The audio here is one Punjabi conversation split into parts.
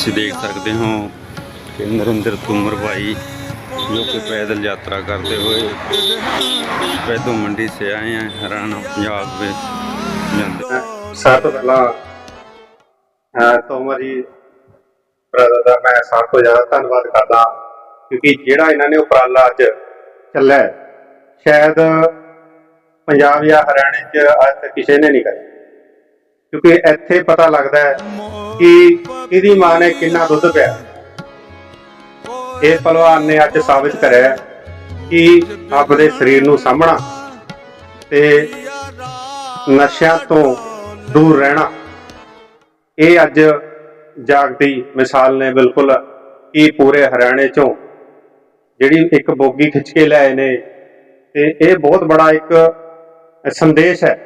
ਤੁਸੀਂ ਦੇਖ ਸਕਦੇ ਹੋ ਕਿ ਨਰਿੰਦਰ ਤੁਮਰ ਭਾਈ ਜੋ ਕਿ ਪੈਦਲ ਯਾਤਰਾ करते हुए पैदों मंडी से आए हैं हरियाणा पंजाब में ਜਾਂਦੇ ਸਭ ਤੋਂ ਪਹਿਲਾਂ ਅਹ ਤੋਮਰ ਜੀ ਬ੍ਰਦਰ ਦਾ ਮੈਂ ਸਭ ਤੋਂ ਜ਼ਿਆਦਾ ਧੰਨਵਾਦ ਕਰਦਾ ਕਿਉਂਕਿ ਜਿਹੜਾ ਇਹਨਾਂ ਨੇ ਉਪਰਾਲਾ ਅੱਜ ਚੱਲਿਆ ਹੈ, ਸ਼ਾਇਦ ਪੰਜਾਬ ਜਾਂ ਹਰਿਆਣੇ 'ਚ ਅੱਜ ਤੱਕ ਕਿਸੇ ਨੇ ਨਹੀਂ ਕਰਿਆ ਕਿਉਂਕਿ ਇੱਥੇ ਪਤਾ ਲੱਗਦਾ ਹੈ ਕਿ ਇਹਦੀ ਮਾਂ ਨੇ ਕਿੰਨਾ ਦੁੱਧ ਪਿਆ। ਇਹ ਪਹਿਲਵਾਨ ਨੇ ਅੱਜ ਸਾਬਿਤ ਕਰਿਆ ਕਿ ਆਪਣੇ ਸਰੀਰ ਨੂੰ ਸਾਂਭਣਾ ਤੇ ਨਸ਼ਿਆਂ ਤੋਂ ਦੂਰ ਰਹਿਣਾ। ਇਹ ਅੱਜ ਜਾਗਦੀ ਮਿਸਾਲ ਨੇ ਬਿਲਕੁਲ ਕਿ ਪੂਰੇ ਹਰਿਆਣੇ ਚੋਂ ਜਿਹੜੀ ਇੱਕ ਬੋਗੀ ਖਿੱਚ ਕੇ ਲਿਆਏ ਨੇ ਤੇ ਇਹ ਬਹੁਤ ਬੜਾ ਇੱਕ ਸੰਦੇਸ਼ ਹੈ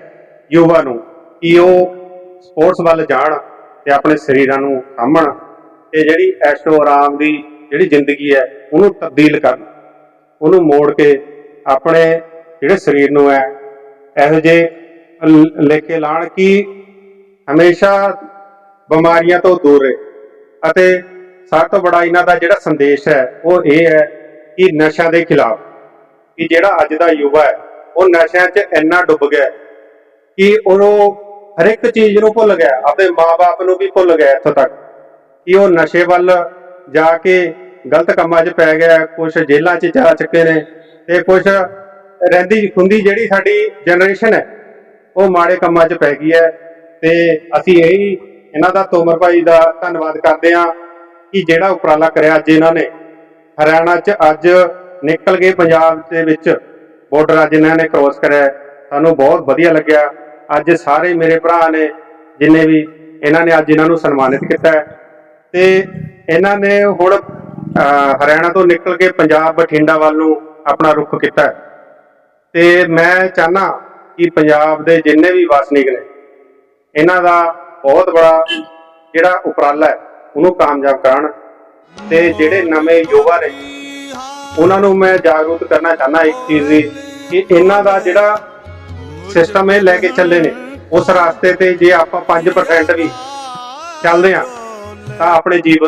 ਯੁਵਾ ਨੂੰ ਕਿ ਉਹ ਸਪੋਰਟਸ ਵੱਲ ਜਾਣ। ਤੇ ਆਪਣੇ ਸਰੀਰਾਂ ਨੂੰ ਸਾਂਭਣ ਤੇ ਜਿਹੜੀ ਐਸ਼ੋ ਆਰਾਮ ਦੀ ਜਿਹੜੀ ਜ਼ਿੰਦਗੀ ਹੈ, ਉਹਨੂੰ ਤਬਦੀਲ ਕਰਨ, ਉਹਨੂੰ ਮੋੜ ਕੇ ਆਪਣੇ ਜਿਹੜੇ ਸਰੀਰ ਨੂੰ ਹੈ, ਇਹੋ ਜਿਹੇ ਲੈ ਕੇ ਲਾਣ ਕਿ ਹਮੇਸ਼ਾ ਬਿਮਾਰੀਆਂ ਤੋਂ ਦੂਰ ਰਹੇ। ਅਤੇ ਸਭ ਤੋਂ ਬੜਾ ਇਹਨਾਂ ਦਾ ਜਿਹੜਾ ਸੰਦੇਸ਼ ਹੈ, ਉਹ ਇਹ ਹੈ ਕਿ ਨਸ਼ਿਆਂ ਦੇ ਖਿਲਾਫ, ਕਿ ਜਿਹੜਾ ਅੱਜ ਦਾ ਯੁਵਾ ਹੈ, ਉਹ ਨਸ਼ਿਆਂ 'ਚ ਇੰਨਾ ਡੁੱਬ ਗਿਆ ਕਿ ਉਹ ਹਰ ਇੱਕ ਚੀਜ਼ ਨੂੰ ਭੁੱਲ ਗਿਆ ਆਪਣੇ ਮਾਪੇ ਨੂੰ ਵੀ ਭੁੱਲ ਗਿਆ ਇੱਥੋਂ ਤੱਕ ਕਿ ਉਹ ਨਸ਼ੇ ਵੱਲ ਜਾ ਕੇ ਗਲਤ ਕੰਮਾਂ 'ਚ ਪੈ ਗਿਆ ਕੁਝ ਜੇਲ੍ਹਾਂ 'ਚ ਜਾ ਚੁੱਕੇ ਨੇ ਤੇ ਕੁਝ ਰਹਿੰਦੀ, ਖੁੰਦੀ ਜਿਹੜੀ ਸਾਡੀ ਜਨਰੇਸ਼ਨ ਹੈ, ਉਹ ਮਾੜੇ ਕੰਮਾਂ 'ਚ ਪੈ ਗਈ ਹੈ ਤੇ ਅਸੀਂ ਇਹੀ ਇਹਨਾਂ ਦਾ ਤੋਮਰ ਭਾਈ ਦਾ ਧੰਨਵਾਦ ਕਰਦੇ ਹਾਂ ਕਿ ਜਿਹੜਾ ਉਪਰਾਲਾ ਕਰਿਆ ਅੱਜ ਇਹਨਾਂ ਨੇ। ਹਰਿਆਣਾ 'ਚ ਅੱਜ ਨਿਕਲ ਗਏ ਪੰਜਾਬ ਦੇ ਵਿੱਚ ਬਾਰਡਰ ਅੱਜ ਇਹਨਾਂ ਨੇ ਕ੍ਰੋਸ ਕਰਿਆ। ਸਾਨੂੰ ਬਹੁਤ ਵਧੀਆ ਲੱਗਿਆ। ਅੱਜ ਸਾਰੇ ਮੇਰੇ ਭਰਾ ਨੇ, ਜਿੰਨੇ ਵੀ ਇਹਨਾਂ ਨੇ ਅੱਜ ਇਹਨਾਂ ਨੂੰ ਸਨਮਾਨਿਤ ਕੀਤਾ ਹੈ। ਤੇ ਇਹਨਾਂ ਨੇ ਹੁਣ ਹਰਿਆਣਾ ਤੋਂ ਨਿਕਲ ਕੇ ਪੰਜਾਬ ਬਠਿੰਡਾ ਵੱਲ ਨੂੰ ਆਪਣਾ ਰੁਖ ਕੀਤਾ ਹੈ। ਤੇ ਮੈਂ ਚਾਹਨਾ ਕਿ ਪੰਜਾਬ ਦੇ ਜਿੰਨੇ ਵੀ ਵਸਨੀਕ ਨੇ, ਇਹਨਾਂ ਦਾ ਬਹੁਤ ਬੜਾ ਜਿਹੜਾ ਉਪਰਾਲਾ ਹੈ, ਉਹਨੂੰ ਕਾਮਯਾਬ ਕਰਨ ਤੇ ਜਿਹੜੇ ਨਵੇਂ ਯੁਵਾ ਨੇ, ਉਹਨਾਂ ਨੂੰ ਮੈਂ ਜਾਗਰੂਕ ਕਰਨਾ ਚਾਹਨਾ ਇੱਕ ਚੀਜ਼ ਦੀ ਕਿ ਇਹਨਾਂ ਦਾ ਜਿਹੜਾ ਸਿਸਟਮ ਇਹ ਲੈ ਕੇ ਚੱਲੇ ਨੇ। ਉਸ ਰਸਤੇ ਤੇ ਜੇ ਆਪਾਂ 5% ਵੀ ਚੱਲਦੇ ਆ ਤਾਂ ਆਪਣੇ ਜੀਵਨ